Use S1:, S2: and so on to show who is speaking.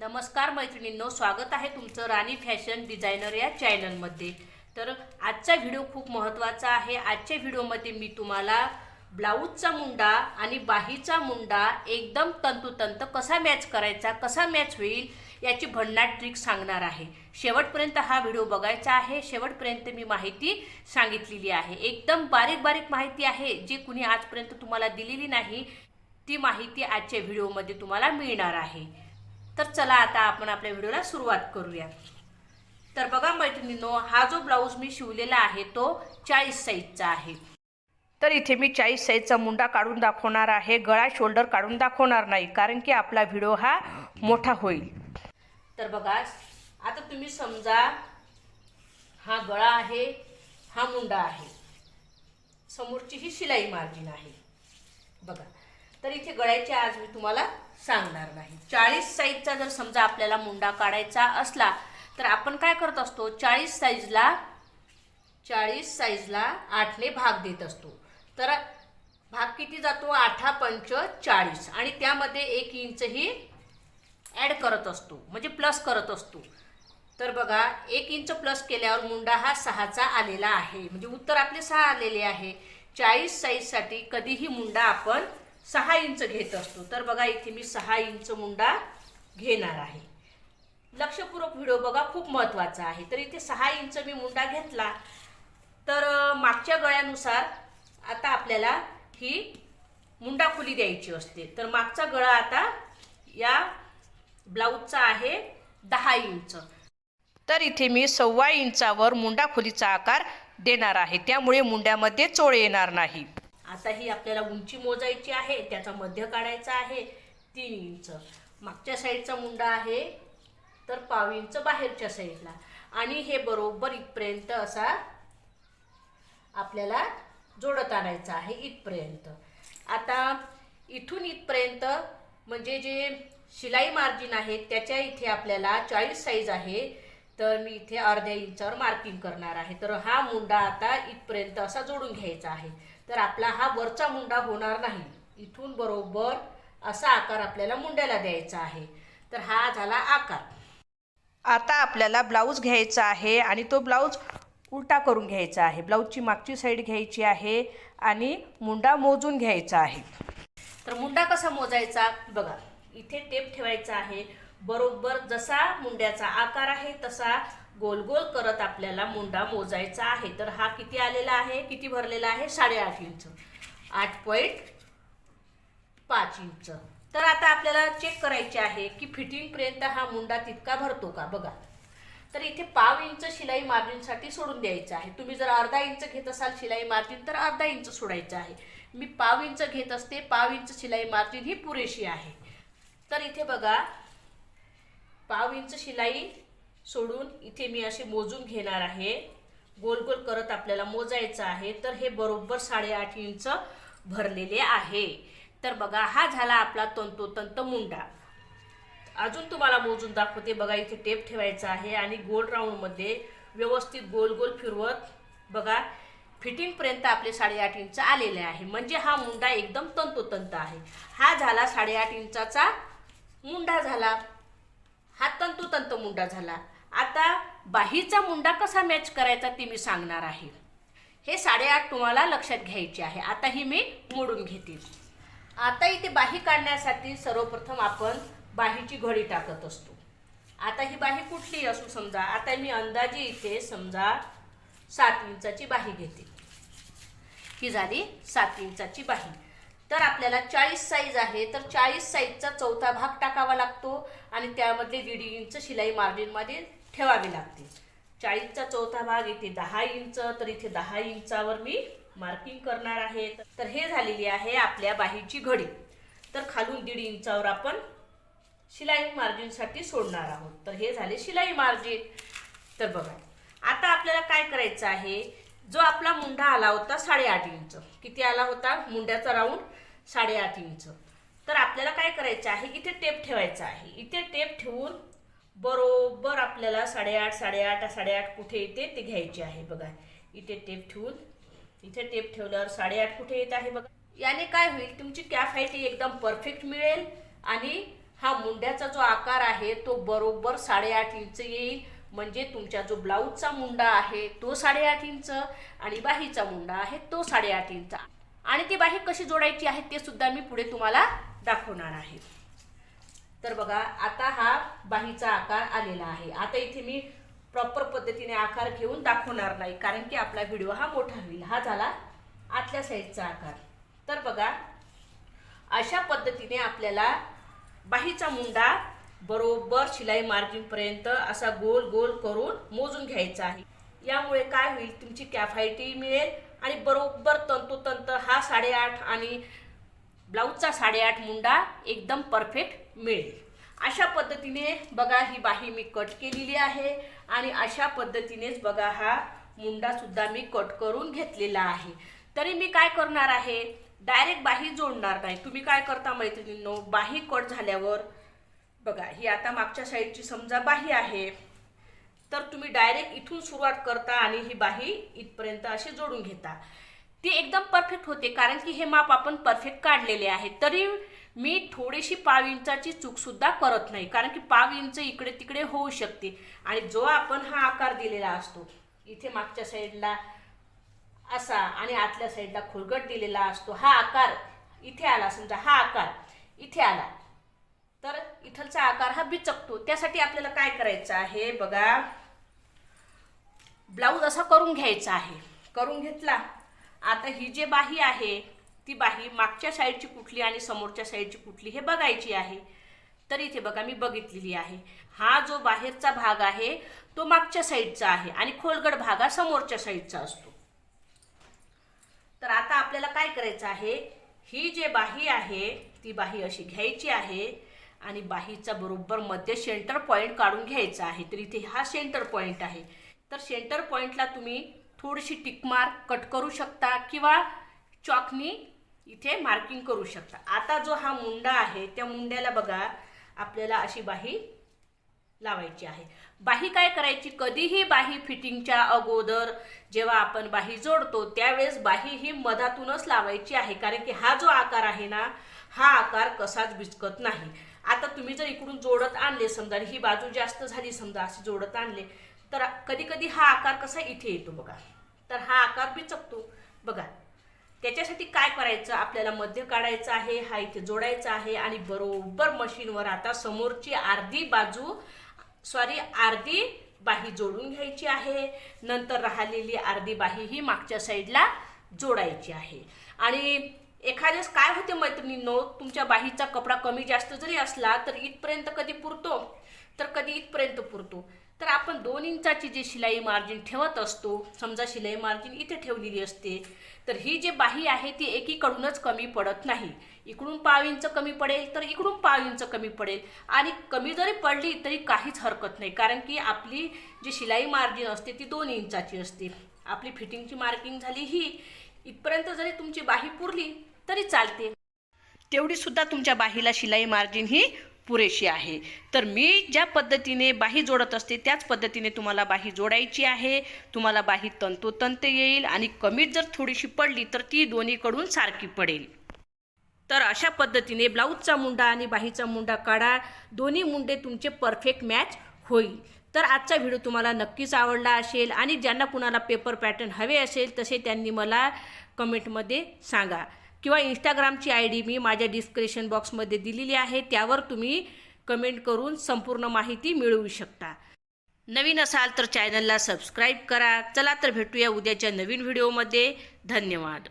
S1: नमस्कार मैत्रिणींनो स्वागत आहे तुमचं राणी फॅशन डिझायनर या चॅनलमध्ये. तर आजचा व्हिडिओ खूप महत्त्वाचा आहे. आजच्या व्हिडिओमध्ये मी तुम्हाला ब्लाऊजचा मुंडा आणि बाहीचा मुंडा एकदम तंतुतंत कसा मॅच करायचा कसा मॅच होईल याची भन्नाट ट्रिक सांगणार आहे. शेवटपर्यंत हा व्हिडिओ बघायचा आहे. शेवटपर्यंत मी माहिती सांगितलेली आहे. एकदम बारीक बारीक माहिती आहे. जी कुणी आजपर्यंत तुम्हाला दिलेली नाही ती माहिती आजच्या व्हिडिओमध्ये तुम्हाला मिळणार आहे. तर चला आता आपण आपल्या व्हिडिओला सुरुवात करूया. तर बघा मैत्रिणींनो हा जो ब्लाऊज मी शिवलेला आहे तो चाळीस साईजचा आहे. तर इथे मी चाळीस साईजचा मुंडा काढून दाखवणार आहे. गळा शोल्डर काढून दाखवणार नाही कारण की आपला व्हिडिओ हा मोठा होईल. तर बघा आता तुम्ही समजा हा गळा आहे हा मुंडा आहे. समोरची ही शिलाई मार्जिन आहे. बघा. तर इथे गळ्याचे आज मी तुम्हाला सांगणार नाही. चाळीस साईजचा जर समजा आपल्याला मुंडा काढायचा असला तर आपण काय करत असतो? चाळीस साईजला चाळीस साईजला आठने भाग देत असतो. तर भाग किती जातो? आठा पंच चाळीस. आणि त्यामध्ये एक इंचही ॲड करत असतो. म्हणजे प्लस करत असतो. तर बघा एक इंच प्लस केल्यावर मुंडा हा सहाचा आलेला आहे. म्हणजे उत्तर आपले सहा आलेले आहे. चाळीस साईजसाठी कधीही मुंडा आपण सहा इंच घेत असतो. तर बघा इथे मी सहा इंच मुंडा घेणार आहे. लक्षपूर्वक व्हिडिओ बघा खूप महत्त्वाचा आहे. तर इथे सहा इंच मी मुंडा घेतला. तर मागच्या गळ्यानुसार आता आपल्याला ही मुंडा खुली द्यायची असते. तर मागचा गळा आता या ब्लाऊजचा आहे दहा इंच. तर इथे मी सव्वा इंचावर मुंडा खोलीचा आकार देणार आहे. त्यामुळे मुंड्यामध्ये चोळ येणार नाही. आता ही आपल्याला उंची मोजायची आहे त्याचा मध्य काढायचा आहे तीन इंच. मागच्या साईडचा मुंडा आहे तर पाव इंच बाहेरच्या साईडला. आणि हे बरोबर इथपर्यंत असा आपल्याला जोडत आणायचं आहे इथपर्यंत. आता इथून इथपर्यंत म्हणजे जे शिलाई मार्जिन आहे त्याच्या इथे आपल्याला चाळीस साईज आहे. तर मी इथे अर्ध्या इंचावर मार्किंग करणार आहे. तर हा मुंडा आता इथपर्यंत असा जोडून घ्यायचा आहे. तर आपला हा वरचा मुंडा होणार नाही. इथून बरोबर असा आकार आपल्याला मुंड्याला द्यायचा आहे. तर हा झाला आकार. आता आपल्याला ब्लाऊज घ्यायचा आहे आणि तो ब्लाऊज उलटा करून घ्यायचा आहे. ब्लाऊजची मागची साईड घ्यायची आहे आणि मुंडा मोजून घ्यायचा आहे. तर मुंडा कसा मोजायचा? बघा इथे टेप ठेवायचा आहे. बरोबर जसा मुंड्याचा आकार आहे तसा गोल गोल करत आपल्याला मुंडा मोजायचा आहे. तर हा किती आलेला आहे? किती भरलेला आहे? साडेआठ इंच. आठ पॉईंट पाच इंच. तर आता आपल्याला चेक करायचे आहे की फिटिंगपर्यंत हा मुंडा तितका भरतो का? बघा. तर इथे पाव इंच शिलाई मार्जिनसाठी सोडून द्यायचं आहे. तुम्ही जर अर्धा इंच घेत असाल शिलाई मार्जिन तर अर्धा इंच सोडायचं आहे. मी पाव इंच घेत असते पाव इंच शिलाई मार्जिन ही पुरेशी आहे. तर इथे बघा पाव इंच शिलाई सोडून इथे मी असे मोजून घेणार आहे. गोल गोल करत आपल्याला मोजायचं आहे तर हे बरोबर साडेआठ इंच भरलेले आहे. तर बघा हा झाला आपला तंतोतंत मुंडा. अजून तुम्हाला मोजून दाखवते बघा इथे टेप ठेवायचा आहे आणि गोल राऊंडमध्ये व्यवस्थित गोल गोल फिरवत बघा फिटिंगपर्यंत आपले साडेआठ इंच आलेले आहे. म्हणजे हा मुंडा एकदम तंतोतंत आहे. हा झाला साडेआठ इंचाचा मुंडा झाला. हा तंतोतंत मुंडा झाला. आता बाहीचा मुंडा कसा मॅच करायचा ते मी सांगणार आहे. हे साडेआठ तुम्हाला लक्षात घ्यायचे आहे. आता ही मी मोडून घेतील. आता इथे बाही काढण्यासाठी सर्वप्रथम आपण बाहीची घडी टाकत असतो. आता ही बाही कुठली असू समजा आता मी अंदाजे इथे समजा सात इंचाची बाही घेते. ही झाली सात इंचाची बाही. तर आपल्याला चाळीस साईज आहे तर चाळीस साईजचा चौथा भाग टाकावा लागतो आणि त्यामध्ये दीड इंच शिलाई मार्जिनमध्ये ठेवावी लागते. चाळीसचा चौथा भाग इथे दहा इंच तर इथे दहा इंचावर मी मार्किंग करणार आहे. तर हे झालेली आहे आपल्या बाहीची घडी. तर खालून दीड इंचावर आपण शिलाई मार्जिनसाठी सोडणार आहोत. तर हे झाले शिलाई मार्जिन तर बघा आता आपल्याला काय करायचं आहे? जो आपला मुंडा आला होता साडेआठ इंच किती आला होता? मुंड्याचा राऊंड साडेआठ इंच तर आपल्याला काय करायचं आहे? इथे टेप ठेवायचा आहे. इथे टेप ठेवून बरोबर आपल्याला साडेआठ साडेआठ साडेआठ कुठे येते ते घ्यायचे आहे बघा. इथे टेप ठेवून इथे टेप ठेवल्यावर साडेआठ कुठे येत आहे बघा. याने काय होईल? तुमची कॅफ आहे ती एकदम परफेक्ट मिळेल आणि हा मुंड्याचा जो आकार आहे तो बरोबर साडेआठ इंच येईल. म्हणजे तुमचा जो ब्लाऊजचा मुंडा आहे तो साडेआठ इंच आणि बाहीचा मुंडा आहे तो साडेआठ इंच. आणि ती बाही कशी जोडायची आहे ते सुद्धा मी पुढे तुम्हाला दाखवणार आहे. तर बघा आता हा बाहीचा आकार आलेला आहे. आता इथे मी प्रॉपर पद्धतीने आकार घेऊन दाखवणार नाही कारण की आपला व्हिडिओ हा मोठा होईल. हा झाला आतल्या साईडचा आकार. तर बघा अशा पद्धतीने आपल्याला बाहीचा मुंडा बरोबर शिलाई मार्जिनपर्यंत असा गोल गोल करून मोजून घ्यायचा आहे. यामुळे काय होईल तुमची कॅफायटी मिळेल आणि बरोबर तंतोतंत हा साडेआठ आणि ब्लाऊजचा साडेआठ मुंडा एकदम परफेक्ट मिळेल. अशा पद्धतीने बघा ही बाही मी कट केलेली आहे आणि अशा पद्धतीनेच बघा हा मुंडासुद्धा मी कट करून घेतलेला आहे. तरी मी काय करणार आहे? डायरेक्ट बाही जोडणार नाही. तुम्ही काय करता मैत्रिणींनो? बाही कट झाल्यावर बघा ही आता मागच्या साईडची समजा बाही आहे. तर तुम्ही डायरेक्ट इथून सुरुवात करता आणि ही बाही इथपर्यंत अशी जोडून घेता. ती एकदम परफेक्ट होते कारण की हे माप आपण परफेक्ट काढलेले आहे. तरी मी थोडीशी पाव इंचाची चूकसुद्धा करत नाही कारण की पाव इंच इकडे तिकडे होऊ शकते. आणि जो आपण हा आकार दिलेला असतो इथे मागच्या साईडला असा आणि आतल्या साईडला खुरगट दिलेला असतो हा आकार इथे आला समजा हा आकार इथे आला. तर इथलचा आकार हा बिचकतो. त्यासाठी आपल्याला काय करायचं आहे? बघा. ब्लाऊज असा करून घ्यायचा आहे. करून घेतला. आता ही जे बाही आहे ती बाही मागच्या साईडची कुठली आणि समोरच्या साईडची कुठली हे बघायची आहे. तर इथे बघा मी बघितलेली आहे. हा जो बाहेरचा भाग आहे तो मागच्या साईडचा आहे आणि खोलगड भाग हा समोरच्या साईडचा असतो. तर आता आपल्याला काय करायचं आहे? ही जे बाही आहे ती बाही अशी घ्यायची आहे. आणि बाहीचा बरोबर मध्य सेंटर पॉईंट काढून घ्यायचा आहे. तर इथे हा सेंटर पॉईंट आहे. तर सेंटर पॉईंटला तुम्ही थोडीशी टिकमार कट करू शकता किंवा चॉकनी इथे मार्किंग करू शकता. आता जो हा मुंडा आहे त्या मुंड्याला बघा आपल्याला अशी बाही लावायची आहे. बाही काय करायची? कधीही बाही फिटिंगच्या अगोदर जेव्हा आपण बाही जोडतो त्यावेळेस बाही ही मधातूनच लावायची आहे. कारण की हा जो आकार आहे ना हा आकार कसाच बिचकत नाही. आता तुम्ही जर इकडून जोडत आणले समजा आणि ही बाजू जास्त झाली समजा अशी जोडत आणले तर कधी कधी हा आकार कसा इथे येतो बघा. तर हा आकार बिचकतो बघा त्याच्यासाठी काय करायचं? आपल्याला मध्य काढायचं आहे हा इथे जोडायचा आहे आणि बरोबर मशीनवर आता समोरची अर्धी बाजू सॉरी अर्धी बाही जोडून घ्यायची आहे. नंतर राहिलेली अर्धी बाही ही मागच्या साईडला जोडायची आहे. आणि एखाद्यास काय होते मैत्रिणींनो? तुमच्या बाहीचा कपडा कमी जास्त जरी असला तर इथपर्यंत कधी पुरतो? तर कधी इथपर्यंत पुरतो. तर आपण दोन इंचाची जी शिलाई मार्जिन ठेवत असतो समजा शिलाई मार्जिन इथे ठेवलेली असते तर ही जी बाही आहे ती एकीकडूनच कमी पडत नाही. इकडून पाव इंच कमी पडेल तर इकडून पाव इंच कमी पडेल. आणि कमी जरी पडली तरी काहीच हरकत नाही. कारण की आपली जी शिलाई मार्जिन असते ती दोन इंचाची असते. आपली फिटिंगची मार्किंग झाली ही. इथपर्यंत जरी तुमची बाही पुरली तरी चालते. तेवढी सुद्धा तुमच्या बाहीला शिलाई मार्जिन ही पुरेशी आहे. तर मी ज्या पद्धतीने बाही जोडत असते त्याच पद्धतीने तुम्हाला बाही जोडायची आहे. तुम्हाला बाही तंतोतंत येईल आणि कमीत जर थोडीशी पडली तर ती दोन्हीकडून सारखी पडेल. तर अशा पद्धतीने ब्लाऊजचा मुंडा आणि बाहीचा मुंडा काढा. दोन्ही मुंडे तुमचे परफेक्ट मॅच होईल. तर आजचा व्हिडिओ तुम्हाला नक्कीच आवडला असेल आणि ज्यांना कुणाला पेपर पॅटर्न हवे असेल तसे त्यांनी मला कमेंटमध्ये सांगा. किंवा इंस्टाग्रामची आय डी मी माझ्या डिस्क्रिप्शन बॉक्समध्ये दिलेली आहे. त्यावर तुम्ही कमेंट करून संपूर्ण माहिती मिळवू शकता. नवीन असाल तर चॅनलला सबस्क्राईब करा. चला तर भेटूया उद्याच्या नवीन व्हिडिओमध्ये धन्यवाद.